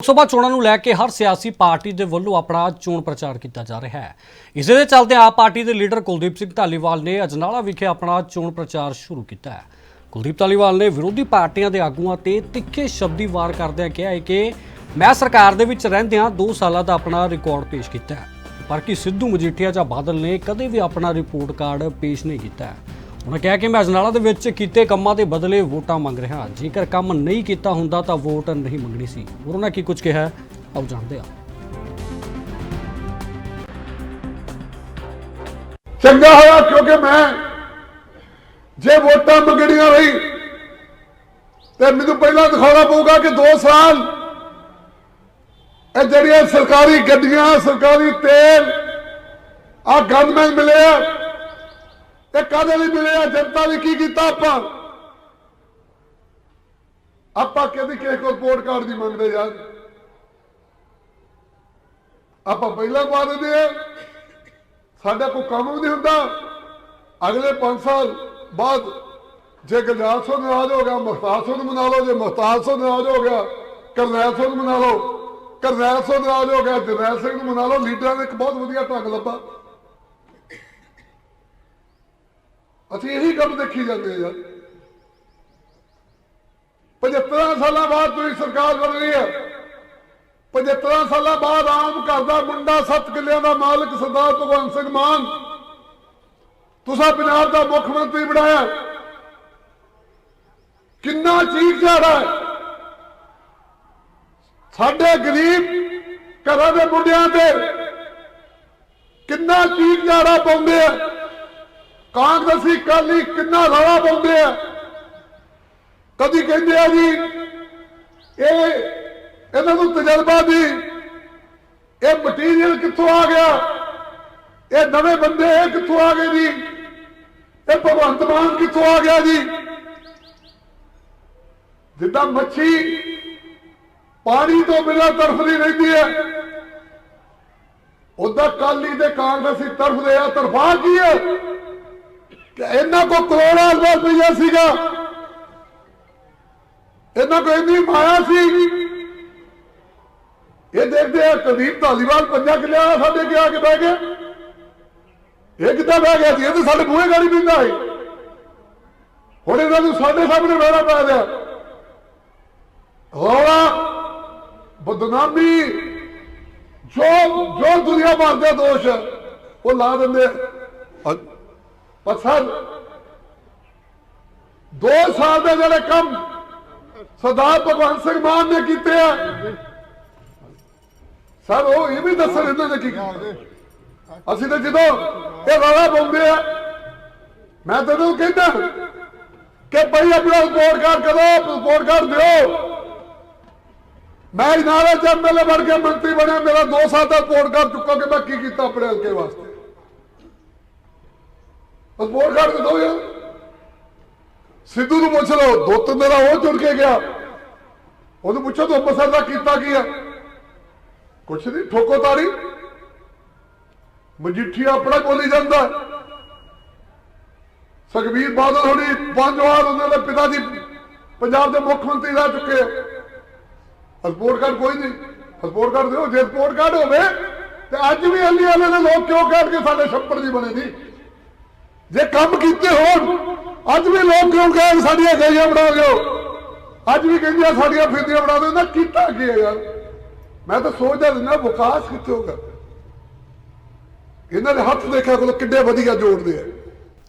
ਲੋਕ ਸਭਾ ਚੋਣਾਂ ਨੂੰ ਲੈ ਕੇ ਹਰ ਸਿਆਸੀ ਪਾਰਟੀ ਦੇ ਵੱਲੋਂ ਆਪਣਾ ਚੋਣ ਪ੍ਰਚਾਰ ਕੀਤਾ ਜਾ ਰਿਹਾ ਹੈ। ਇਸੇ ਦੇ ਚੱਲਦੇ ਆਪ ਪਾਰਟੀ ਦੇ ਲੀਡਰ ਕੁਲਦੀਪ ਸਿੰਘ ਧਾਲੀਵਾਲ ਨੇ ਅਜਨਾਲਾ ਵਿਖੇ ਆਪਣਾ ਚੋਣ ਪ੍ਰਚਾਰ ਸ਼ੁਰੂ ਕੀਤਾ ਹੈ। ਕੁਲਦੀਪ ਧਾਲੀਵਾਲ ਨੇ ਵਿਰੋਧੀ ਪਾਰਟੀਆਂ ਦੇ ਆਗੂਆਂ ਤੇ ਤਿੱਖੇ ਸ਼ਬਦੀ ਵਾਰ ਕਰਦਿਆਂ ਕਿਹਾ ਹੈ ਕਿ ਮੈਂ ਸਰਕਾਰ ਦੇ ਵਿੱਚ ਰਹਿੰਦਿਆਂ 2 ਸਾਲਾਂ ਦਾ ਆਪਣਾ ਰਿਕਾਰਡ ਪੇਸ਼ ਕੀਤਾ ਹੈ, ਪਰ ਕਿ ਸਿੱਧੂ ਮਜੀਠੀਆ ਜਾਂ ਬਾਦਲ ਨੇ ਕਦੇ ਵੀ ਆਪਣਾ ਰਿਪੋਰਟ ਕਾਰਡ ਪੇਸ਼ ਨਹੀਂ ਕੀਤਾ ਉਹਨਾਂ ਕਿਹਾ ਕਿ ਮੈਂ ਅਜਨਾਲਾ ਦੇ ਵਿੱਚ ਕੀਤੇ ਕੰਮਾਂ ਦੇ ਬਦਲੇ ਵੋਟਾਂ ਮੰਗ ਰਿਹਾ ਜੇਕਰ ਕੰਮ ਨਹੀਂ ਕੀਤਾ ਹੁੰਦਾ ਤਾਂ ਵੋਟ ਨਹੀਂ ਮੰਗਣੀ ਸੀ। ਹੋਰ ਉਹਨਾਂ ਕੀ ਕੁਝ ਕਿਹਾ ਆਓ ਜਾਣਦੇ ਹਾਂ। ਚੰਗਾ ਹੋਇਆ ਕਿਉਂਕਿ ਮੈਂ ਜੇ ਵੋਟਾਂ ਮੰਗਣੀਆਂ ਰਹੀ ਤੇ ਮੈਨੂੰ ਪਹਿਲਾਂ ਦਿਖਾਉਣਾ ਪਊਗਾ ਕਿ 2 ਸਾਲ ਇਹ ਜਿਹੜੀਆਂ ਸਰਕਾਰੀ ਗੱਡੀਆਂ, ਸਰਕਾਰੀ ਤੇਲ ਆ ਗਨਮੈਨ ਮਿਲੇ ਆ। ਇਹ ਕਾਹਦੇ ਲਈ ਮਿਲੇ ਜਨਤਾ ਨੇ ਕੀ ਕੀਤਾ ਆਪਾਂ? ਆਪਾਂ ਕਦੀ ਕਿਸੇ ਕੋਲ ਰਿਪੋਰਟ ਕਾਰਡ ਨਹੀਂ ਮੰਗਦੇ ਯਾਰ ਆਪਾਂ ਪਹਿਲਾਂ ਪਾ ਦਿੰਦੇ ਆ। ਸਾਡਾ ਕੋਈ ਕੰਮ ਵੀ ਨਹੀਂ ਹੁੰਦਾ। ਅਗਲੇ 5 ਸਾਲ ਬਾਅਦ ਜੇ ਗੁਰਦਿਆਲ ਸਿੰਘ ਨਾਰਾਜ਼ ਹੋ ਗਿਆ ਮੁਖਤਾਰ ਸਿੰਘ ਨੂੰ ਮਨਾ ਲਓ। ਜੇ ਮੁਖਤਾਰ ਸਿੰਘ ਨਾਰਾਜ਼ ਹੋ ਗਿਆ, ਕਰਨੈਲ ਸਿੰਘ ਨੂੰ ਮਨਾ ਲਓ। ਕਰਨੈਲ ਸਿੰਘ ਨਾਰਾਜ਼ ਹੋ ਗਿਆ, ਜਰਨੈਲ ਸਿੰਘ ਨੂੰ ਮਨਾ ਲਓ। ਲੀਡਰਾਂ ਨੇ ਇੱਕ ਬਹੁਤ ਵਧੀਆ ਢੰਗ ਲੱਭਾ। ਅਸੀਂ ਇਹੀ ਕੰਮ ਦੇਖੀ ਜਾਂਦੇ ਯਾਰ 75 ਸਾਲਾਂ ਬਾਅਦ ਤੁਸੀਂ ਸਰਕਾਰ ਬਣ ਰਹੀ ਹੈ 75 ਸਾਲਾਂ ਬਾਅਦ ਆਮ ਘਰ ਦਾ ਮੁੰਡਾ ਸੱਤ ਕਿੱਲਿਆਂ ਦਾ ਮਾਲਕ ਸਰਦਾਰ ਭਗਵੰਤ ਸਿੰਘ ਮਾਨ, ਤੁਸੀਂ ਪੰਜਾਬ ਦਾ ਮੁੱਖ ਮੰਤਰੀ ਬਣਾਇਆ। ਕਿੰਨਾ ਚੀਕ ਝਾੜਾ ਸਾਡੇ ਗਰੀਬ ਘਰਾਂ ਦੇ ਮੁੰਡਿਆਂ ਤੇ ਕਿੰਨਾ ਚੀਕ ਝਾੜਾ ਪਾਉਂਦੇ ਆ। ਕਾਂਗਰਸੀ ਕਾਲੀ ਕਿੰਨਾ ਰੌਲਾ ਪਾਉਂਦੇ ਆ? ਕਦੀ ਕਹਿੰਦੇ ਆ ਜੀ, ਇਹ ਇਹਨਾਂ ਨੂੰ ਤਜਰਬਾ ਦੀ ਇਹ ਮਟੀਰੀਅਲ ਕਿੱਥੋਂ ਆ ਗਿਆ? ਇਹ ਨਵੇਂ ਬੰਦੇ ਇਹ ਕਿੱਥੋਂ ਆ ਗਏ ਜੀ? ਇਹ ਭਗਵੰਤ ਮਾਨ ਕਿੱਥੋਂ ਆ ਗਿਆ ਜੀ? ਜਿੱਦਾਂ ਮੱਛੀ ਪਾਣੀ ਤੋਂ ਬਿਨਾਂ ਤਰਫਦੀ ਰਹਿੰਦੀ ਹੈ, ਉਦਾਂ ਕਾਲੀ ਤੇ ਕਾਂਗਰਸੀ ਤਰਫਦੇ ਆ, ਤਰਫਾ ਕੀ ਹੈ? ਇਹਨਾਂ ਕੋ ਕਰੋੜਾਂ ਰੁਪਈਆ ਸੀਗਾ। ਇਹਨਾਂ ਕੋ ਇੰਨੀ ਮਾਇਆ ਸੀ। ਇਹ ਦੇਖਦੇ ਆ ਕੁਲਦੀਪ ਧਾਲੀਵਾਲ ਪੰਜਾ ਕਿਲਿਆਂ ਸਾਡੇ ਅੱਗੇ ਆ ਕੇ ਬਹਿ ਗਿਆ। ਇਹ ਕਿੱਦਾਂ ਬਹਿ ਗਿਆ ਸੀ? ਇਹ ਤਾਂ ਸਾਡੇ ਬੂਹੇ ਗਾੜੀ ਪਿੰਦਾ ਹੈ ਹੁਣ ਇਹਨਾਂ ਨੂੰ ਸਾਡੇ ਸਾਹਮਣੇ ਬਹਿਣਾ ਪੈ ਰਿਹਾ। ਹੋਲਾ ਬਦਨਾਮੀ, ਜੋ ਜੋ ਦੁਨੀਆ ਭਰ ਦੇ ਦੋਸ਼, ਉਹ ਲਾ ਦਿੰਦੇ ਪਰ ਸਰ ਦੋ ਸਾਲ ਦੇ ਜਿਹੜੇ ਕੰਮ ਸਰਦਾਰ ਭਗਵੰਤ ਸਿੰਘ ਮਾਨ ਨੇ ਕੀਤੇ ਆ ਸਰ ਉਹ ਇਹ ਵੀ ਦੱਸਣ ਇਹਨਾਂ ਨੇ ਕੀ ਅਸੀਂ ਤਾਂ ਜਦੋਂ ਇਹ ਰੌਲਾ ਪਾਉਂਦੇ ਆ, ਮੈਂ ਤੈਨੂੰ ਕਹਿੰਦਾ ਕਿ ਭਾਈ ਆਪਣਾ ਰਿਪੋਰਟ ਕਾਰਡ ਕਰੋ ਰਿਪੋਰਟ ਕਾਰਡ ਦਿਓ। ਮੈਂ ਨਾਲੇ ਚ ਐਮਐਲਏ ਬਣ ਕੇ ਮੰਤਰੀ ਬਣਿਆ, ਮੇਰਾ 2 ਸਾਲ ਦਾ ਰਿਪੋਰਟ ਕਾਰਡ ਚੁੱਕਾ ਕਿ ਮੈਂ ਕੀ ਕੀਤਾ ਆਪਣੇ ਹਲਕੇ ਵਾਸਤੇ। ਰਿਪੋਰਟ ਕਾਰਡ ਦੇ ਯਾਰ। ਸਿੱਧੂ ਨੂੰ ਪੁੱਛ ਲਓ ਦੋ ਤਿੰਨ ਮੇਰਾ ਉਹ ਚੁਣ ਕੇ ਗਿਆ। ਉਹਨੂੰ ਪੁੱਛੋ ਤੂੰ ਅੰਮ੍ਰਿਤਸਰ ਦਾ ਕੀਤਾ ਕੀ ਆ? ਕੁਛ ਨਹੀਂ, ਠੋਕੋ ਤਾੜੀ। ਮਜੀਠੀਆ ਆਪਣਾ ਬੋਲੀ ਜਾਂਦਾ। ਸੁਖਬੀਰ ਬਾਦਲ ਹੋਣੀ ਪੰਜ ਵਾਰ ਉਹਨਾਂ ਦੇ ਪਿਤਾ ਜੀ ਪੰਜਾਬ ਦੇ ਮੁੱਖ ਮੰਤਰੀ ਰਹਿ ਚੁੱਕੇ ਆ। ਰਿਪੋਰਟ ਕਾਰਡ ਕੋਈ ਨਹੀਂ। ਰਿਪੋਰਟ ਕਾਰਡ ਦਿਓ। ਜੇ ਰਿਪੋਰਟ ਕਾਰਡ ਹੋਵੇ, ਤੇ ਅੱਜ ਵੀ ਅਲੀ ਵਾਲੇ ਦੇ ਲੋਕ ਕਿਉਂ ਕਹਿਣ ਕੇ ਸਾਡੇ ਛੱਪੜ ਦੀ ਬਣੇ ਨਹੀਂ ਜੇ ਕੰਮ ਕੀਤੇ ਹੋਣ, ਅੱਜ ਵੀ ਲੋਕ ਕਿਉਂ ਕਹਿਣ ਸਾਡੀਆਂ ਗਈਆਂ ਬਣਾ ਦਿਓ? ਅੱਜ ਵੀ ਕਹਿੰਦੀਆਂ ਸਾਡੀਆਂ ਫਿਰਦੀਆਂ ਬਣਾ ਦਿਓ। ਨਾ ਕੀਤਾ ਕੀ ਹੈ ਯਾਰ? ਮੈਂ ਤਾਂ ਸੋਚਦਾ ਰਹਿੰਦਾ ਵਿਕਾਸ ਕਿੱਥੇ ਹੋਗਾ ਇਹਨਾਂ ਦੇ ਹੱਥ ਦੇਖਿਆ ਕੋਲ ਕਿੱਡੇ ਵਧੀਆ ਜੋੜਦੇ ਆ।